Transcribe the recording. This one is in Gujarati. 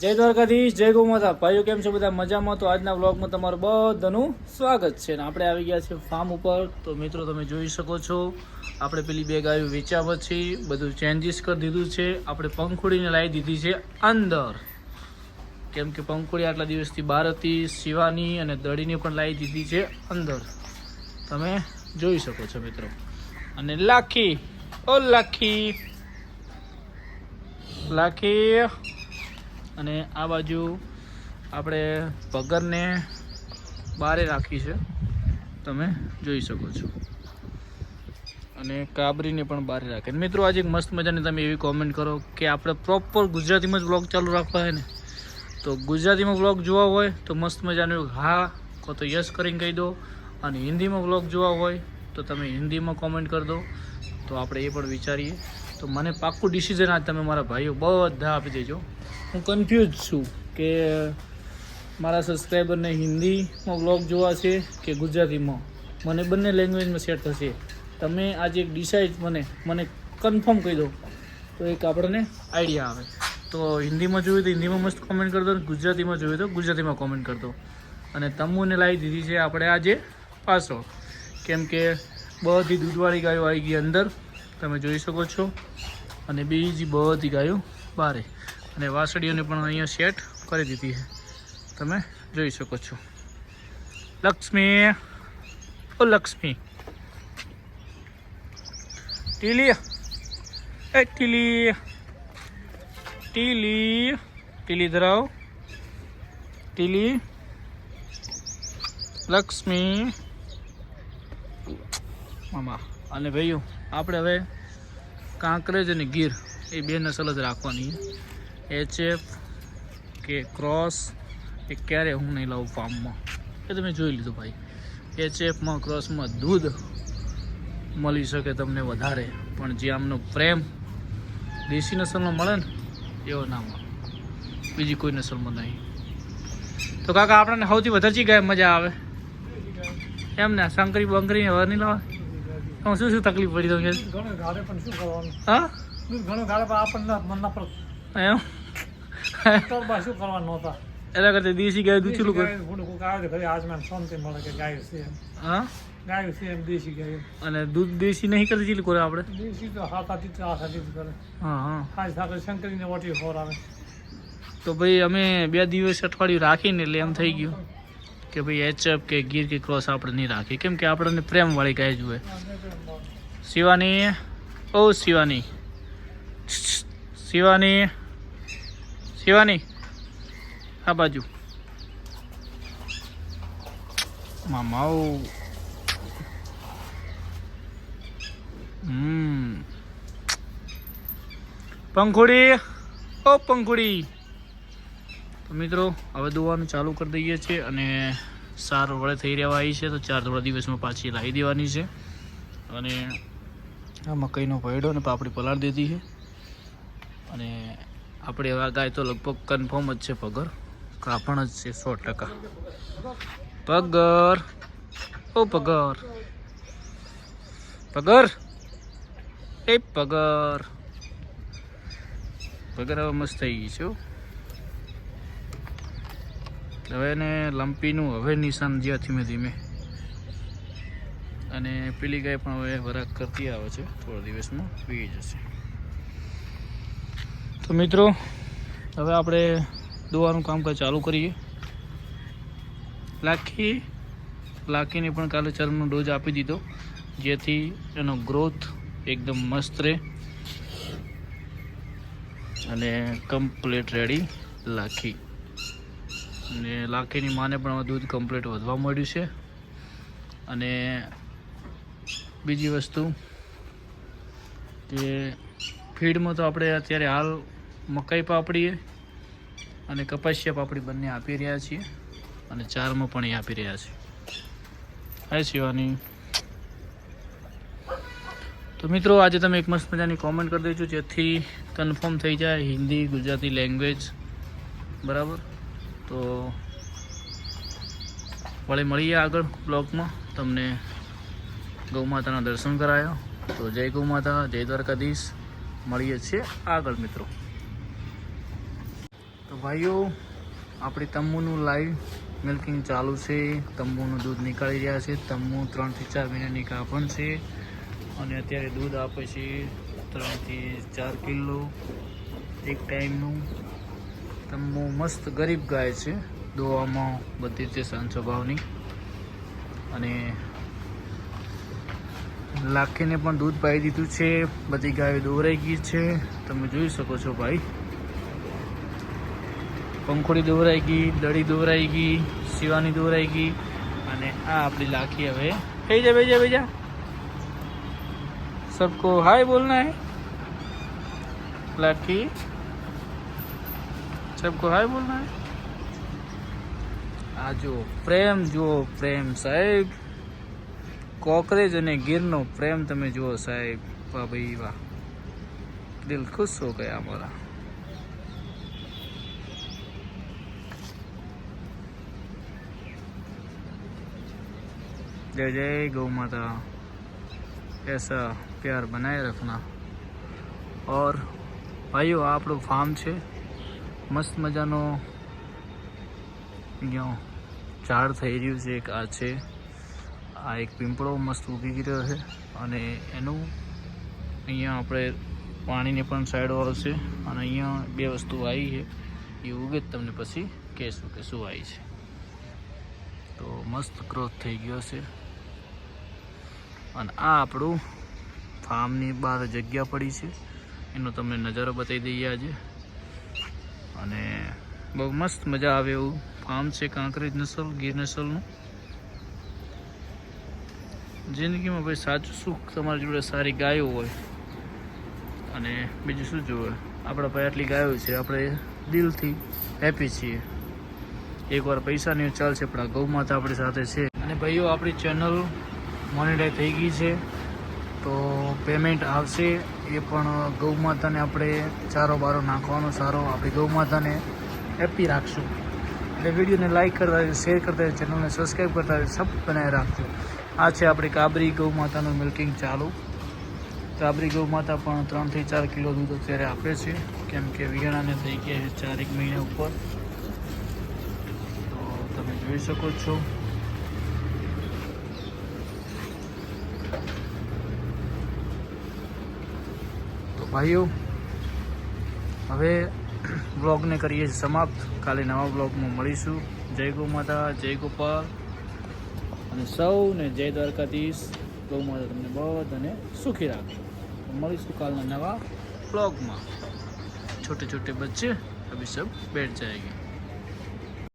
જય દ્વારકાધીશ, જય ગોમાતા. ભાઈઓ, કેમ છો બધા? મજામાં? તો આજના વ્લોગમાં તમારું બધાનું સ્વાગત છે. ને આપણે આવી ગયા છીએ ફાર્મ ઉપર. તો મિત્રો, તમે જોઈ શકો છો, આપણે પેલી બે ગાયો વેચ્યા પછી બધું ચેન્જીસ કરી દીધું છે. આપણે પંખુડીને લાવી દીધી છે અંદર. કેમ કે પંખુડી આટલા દિવસથી બહાર હતી, શિવાની અને દડીને પણ લાવી દીધી છે અંદર. તમે જોઈ શકો છો મિત્રો. અને લાખી, ઓ લાખી. લાખી. અને આ બાજુ આપણે પગરને બારે રાખી છે. તમે જોઈ શકો છો. અને કાબરીને પણ બારે રાખે. મિત્રો, આજે એક મસ્ત મજાની તમે એવી કોમેન્ટ કરો કે આપણે પ્રોપર ગુજરાતીમાં જ બ્લોગ ચાલુ રાખવા હોય ને, તો ગુજરાતીમાં બ્લોગ જોવા હોય તો મસ્ત મજાનું હા કો તો યસ કરીને કહી દો. અને હિન્દીમાં બ્લોગ જોવા હોય તો તમે હિન્દીમાં કોમેન્ટ કરી દો. તો આપણે એ પણ વિચારીએ. તો મને પાક્કું ડિસિઝન આજ તમે મારા ભાઈઓ બધા આપી દેજો. હું કન્ફ્યુઝ છું કે મારા સબસ્ક્રાઈબરને હિન્દીમાં બ્લોગ જોવા છે કે ગુજરાતીમાં? મને બંને લેંગ્વેજમાં સેટ થશે. તમે આજે એક ડિસાઇડ મને મને કન્ફર્મ કહી દો. તો એક આપણને આઈડિયા આવે. તો હિન્દીમાં જોયું તો હિન્દીમાં મસ્ત કોમેન્ટ કરી દો ગુજરાતીમાં જોયું તો ગુજરાતીમાં કોમેન્ટ કરી દો અને તમુને લાવી દીધી છે આપણે આજે પાછો. કેમ કે બધી દૂધવાળી ગાયો આવી ગઈ અંદર. તમે જોઈ શકો છો. અને બીજી બધી ગાયો બારે. અને વાસળીઓને પણ અહીંયા સેટ કરી દીધી છે. તમે જોઈ શકો છો. લક્ષ્મી. ઓ, લક્ષ્મી. ટીલી. એ, ટીલી. ટીલી. ટીલી ધરાવ. ટીલી. લક્ષ્મી. મામા, અને ભાઈઓ, આપણે હવે કાંકરેજ અને ગીર, એ બે નસલ જ રાખવાની. એચએફ કે ક્રોસ એ ક્યારે હું નહીં લાવું ફાર્મમાં એ તમે જોઈ લીધું ભાઈ. એચએફમાં ક્રોસમાં દૂધ મળી શકે તમને વધારે. પણ જે આમનો પ્રેમ દેશી નસલનો મળે ને એવો ના મળે. બીજી કોઈ નસલમાં નહીં. તો કાકા આપણને સૌથી વધારે ચી ગાય મજા આવે? એમ ને શંકરી બંકરી હવે નહીં લાવે? શું શું તકલીફ પડી તમને? હા? ઘણો ગાડે પણ આપણને એમ? શું કરવાનું નહોતા. એના કરતા દેશી ગાય દૂધ ચૂલું કર. ગાય કોઈક આવે તો ભાઈ આજ મને શાંતિ મળે કે ગાય છે. હા? ગાય છે એમ દેશી ગાય અને દૂધ દેશી નહીં કરતી ચીલું કરે આપણે? દેશી તો હાથ આથી ત્રાસ આથી કરે. હા હા. હાજ સાથે શંકરીને વટી ખોર આવે તો ભાઈ અમે બે દિવસ અઠવાડિયું રાખીને એટલે એમ થઈ ગયું કે ભાઈ એચએફ કે ગીર કે ક્રોસ આપણે નહીં રાખીએ. કેમ કે આપણને પ્રેમવાળી ગાય જુએ શિવાની ઓ શિવાની. શિવાની શિવાની, આ બાજુ. મામાઓ હમ. પંખુડી, ઓ પંખુડી. તો મિત્રો, હવે દોવાનું ચાલુ કરી દઈએ છીએ અને સાર વળે થઈ રહેવા આવી છે, તો ચાર થોડા દિવસમાં પાછી લાવી દેવાની છે. અને આ મકાઈનો ભયડો ને પાપડી પલાળ દીધી છે. અને આપણે એવા ગાય તો લગભગ કન્ફર્મ જ છે પગર. કાપણ જ છે સો ટકા. પગર. ઓ પગર. પગર. એ પગર. પગર હવે મસ્ત થઈ ગઈ છે. હવે એને લંપીનું હવે નિશાન જ્યાં ધીમે ધીમે. અને પેલી ગાય પણ હવે વરાક કરતી આવે છે થોડા દિવસમાં પી જશે. તો મિત્રો, હવે આપણે દોવાનું કામકાજ ચાલુ કરીએ. લાખી, લાખીને પણ કાલે ચરમનો ડોઝ આપી દીધો, જેથી એનો ગ્રોથ એકદમ મસ્ત રહે અને કમ્પ્લીટ રેડી લાખી. અને લાખીની માને પણ દૂધ કમ્પ્લીટ વધવા મળ્યું છે. અને બીજી વસ્તુ કે ફીડમાં તો આપણે અત્યારે હાલ મકાઈ પાપડી અને કપાસિયા પાપડી બંને આપી રહ્યા છીએ અને ચારમાં પણ એ આપી રહ્યા છીએ હાય શિવાની. તો મિત્રો, આજે તમે એક મસ્ત મજાની કોમેન્ટ કરી દેજો, જેથી કન્ફર્મ થઈ જાય હિન્દી, ગુજરાતી લેંગ્વેજ બરાબર? તો વળી મળીએ આગળ બ્લોગમાં તમને ગૌ માતાના દર્શન કરાયો. તો જય ગૌ માતા જય દ્વારકાધીશ. મળીએ છીએ આગળ મિત્રો. ભાઈઓ, આપણી તંબુનું લાઈવ મિલ્કિંગ ચાલુ છે. તંબુનું દૂધ નીકાળી રહ્યા છે. તંબુ ત્રણથી ચાર મહિનાની કાપણ છે અને અત્યારે દૂધ આપે છે ત્રણથી ચાર કિલો એક ટાઈમનું. તંબુ મસ્ત ગરીબ ગાય છે. દોવામાં બધી રીતે શાંત સ્વભાવની અને લાખીને પણ દૂધ પાઈ દીધું છે. બધી ગાયો દોરાઈ ગઈ છે. તમે જોઈ શકો છો ભાઈ. પંખોડી દોરાઈ ગઈ, દડી દોરાઈ ગઈ સીવાની દોરાઈ ગઈ, અને આ આપણી લાખી હવે થઈ જાય ભાઈ જા ભાઈ સબકો હાય બોલના હે. લાખી, સબકો હાય બોલના હે. આ જો પ્રેમ, જુઓ પ્રેમ સાહેબ. કોકરેજ અને ગીરનો પ્રેમ તમે જુઓ સાહેબ. વાહ ભાઈ વાહ. દિલ ખુશ હો ગયા અમારા. जय जय गौ माता ऐसा प्यार बनाए रखना और ભાઈઓ આ આપણું ફાર્મ છે મસ્ત મજાનો અહીંયા ઝાડ થઈ રહ્યું છે એક આ છે આ એક પીંપળો મસ્ત ઉગી રહ્યો છે અને એનું અહીંયા આપણે પાણીની પણ સાઈડો આવશે અને અહીંયા બે વસ્તુ આવી છે એ ઉગે જ તમને પછી કહેશું કે શું આવી છે તો મસ્ત ગ્રોથ થઈ ગયો છે અને આ આપણું ફાર્મની બહાર જગ્યા પડી છે. એનો તમને નજારો બતાવી દઈએ આજે. અને બહુ મસ્ત મજા આવે એવું ફાર્મ છે કાંકરેજ નસલ, ગીર નસલનું. જિંદગીમાં ભાઈ સાચું સુખ તમારી જોડે સારી ગાયો હોય અને બીજું શું જોવે? આપણા ભાઈ આટલી ગાયો છે, આપણે દિલથી હેપી છીએ. એકવાર પૈસાની ચાલશે, પણ આ ગૌ આપણી સાથે છે. અને ભાઈઓ, આપણી ચેનલ મોનિટાઈઝ થઈ ગઈ છે. તો પેમેન્ટ આવશે. એ પણ ગૌ માતાને આપણે ચારો બારો નાખવાનો, સારો આપણી ગૌ માતાને હેપી રાખશું. એટલે વિડીયોને લાઇક કરતા શેર કરતા ચેનલને સબસ્ક્રાઈબ કરતા સબ બનાવી રાખજો. આ છે આપણી કાબરી ગૌ માતાનું મિલ્કિંગ ચાલુ. કાબરી ગૌ માતા પણ ત્રણથી ચાર કિલો દૂધ અત્યારે આપે છે. કેમ કે વિયાણાને થઈ ગયા છે ચાર એક મહિના ઉપર. તો તમે જોઈ શકો છો. ભાઈઓ, હવે બ્લોગને કરીએ સમાપ્ત. કાલે નવા બ્લોગમાં મળીશું. જય ગો માતા, જય ગોપાલ. અને સૌને જય દ્વારકાધીશ. ગૌ માતા તમને બધાને સુખી રાખે મળીશું કાલના નવા બ્લોગમાં. છોટે છોટે બચ્ચે અભી સબ બેઠ જાયગે